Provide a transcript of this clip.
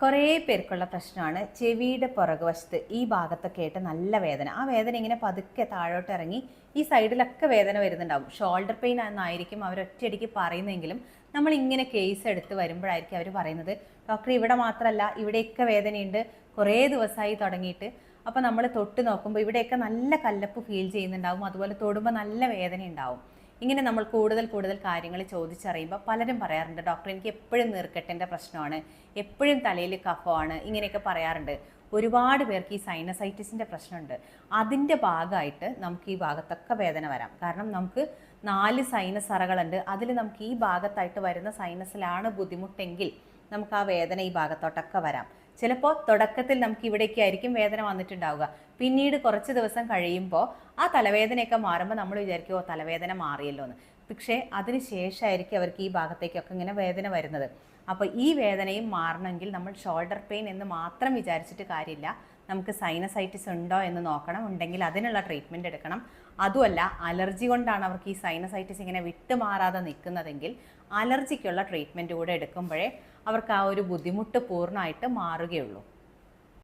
കുറേ പേർക്കുള്ള പ്രശ്നമാണ് ചെവിയുടെ പുറകുവശത്ത് ഈ ഭാഗത്തൊക്കെ ആയിട്ട് നല്ല വേദന. ആ വേദന ഇങ്ങനെ പതുക്കെ താഴോട്ട് ഇറങ്ങി ഈ സൈഡിലൊക്കെ വേദന വരുന്നുണ്ടാവും. ഷോൾഡർ പെയിൻ എന്നായിരിക്കും അവർ ഒറ്റയടിക്ക് പറയുന്നെങ്കിലും നമ്മൾ ഇങ്ങനെ കേസ് എടുത്ത് വരുമ്പോഴായിരിക്കും അവർ പറയുന്നത്. ഡോക്ടർ ഇവിടെ മാത്രമല്ല ഇവിടെയൊക്കെ വേദനയുണ്ട്. കുറേ ദിവസമായി തുടങ്ങിയിട്ട്. അപ്പോൾ നമ്മൾ തൊട്ട് നോക്കുമ്പോൾ ഇവിടെയൊക്കെ നല്ല കല്ലപ്പ് ഫീൽ ചെയ്യുന്നുണ്ടാവും. അതുപോലെ തൊടുമ്പോൾ നല്ല വേദന ഉണ്ടാവും ഇങ്ങനെ നമ്മൾ കൂടുതൽ കൂടുതൽ കാര്യങ്ങൾ ചോദിച്ചറിയുമ്പോൾ പലരും പറയാറുണ്ട് ഡോക്ടർ എനിക്ക് എപ്പോഴും നീർക്കെട്ടിന്റെ പ്രശ്നമാണ് എപ്പോഴും തലയിൽ കഫമാണ് ഇങ്ങനെയൊക്കെ പറയാറുണ്ട്. ഒരുപാട് പേർക്ക് ഈ സൈനസൈറ്റിസിന്റെ പ്രശ്നമുണ്ട്. അതിന്റെ ഭാഗമായിട്ട് നമുക്ക് ഈ ഭാഗത്തൊക്കെ വേദന വരാം. കാരണം നമുക്ക് നാല് സൈനസ് അറകളുണ്ട്. അതിൽ നമുക്ക് ഈ ഭാഗത്തായിട്ട് വരുന്ന സൈനസിലാണ് ബുദ്ധിമുട്ടെങ്കിൽ നമുക്ക് ആ വേദന ഈ ഭാഗത്തോട്ടൊക്കെ വരാം. ചിലപ്പോൾ തുടക്കത്തിൽ നമുക്ക് ഇവിടേക്ക് ആയിരിക്കും വേദന വന്നിട്ടുണ്ടാവുക. പിന്നീട് കുറച്ച് ദിവസം കഴിയുമ്പോൾ ആ തലവേദനയൊക്കെ മാറുമ്പോൾ നമ്മൾ വിചാരിക്കും ഓ തലവേദന മാറിയല്ലോ എന്ന് പക്ഷേ അതിന് ശേഷമായിരിക്കും അവർക്ക് ഈ ഭാഗത്തേക്കൊക്കെ ഇങ്ങനെ വേദന വരുന്നത്. അപ്പോൾ ഈ വേദനയും മാറണമെങ്കിൽ നമ്മൾ ഷോൾഡർ പെയിൻ എന്ന് മാത്രം വിചാരിച്ചിട്ട് കാര്യമില്ല. നമുക്ക് സൈനസൈറ്റിസ് ഉണ്ടോ എന്ന് നോക്കണം. ഉണ്ടെങ്കിൽ അതിനുള്ള ട്രീറ്റ്മെന്റ് എടുക്കണം. അതുമല്ല അലർജി കൊണ്ടാണ് അവർക്ക് ഈ സൈനസൈറ്റിസ് ഇങ്ങനെ വിട്ടുമാറാതെ നിൽക്കുന്നതെങ്കിൽ അലർജിക്കുള്ള ട്രീറ്റ്മെന്റ് കൂടെ എടുക്കുമ്പോഴേ അവർക്ക് ആ ഒരു ബുദ്ധിമുട്ട് പൂർണമായിട്ട് മാറുകയുള്ളൂ.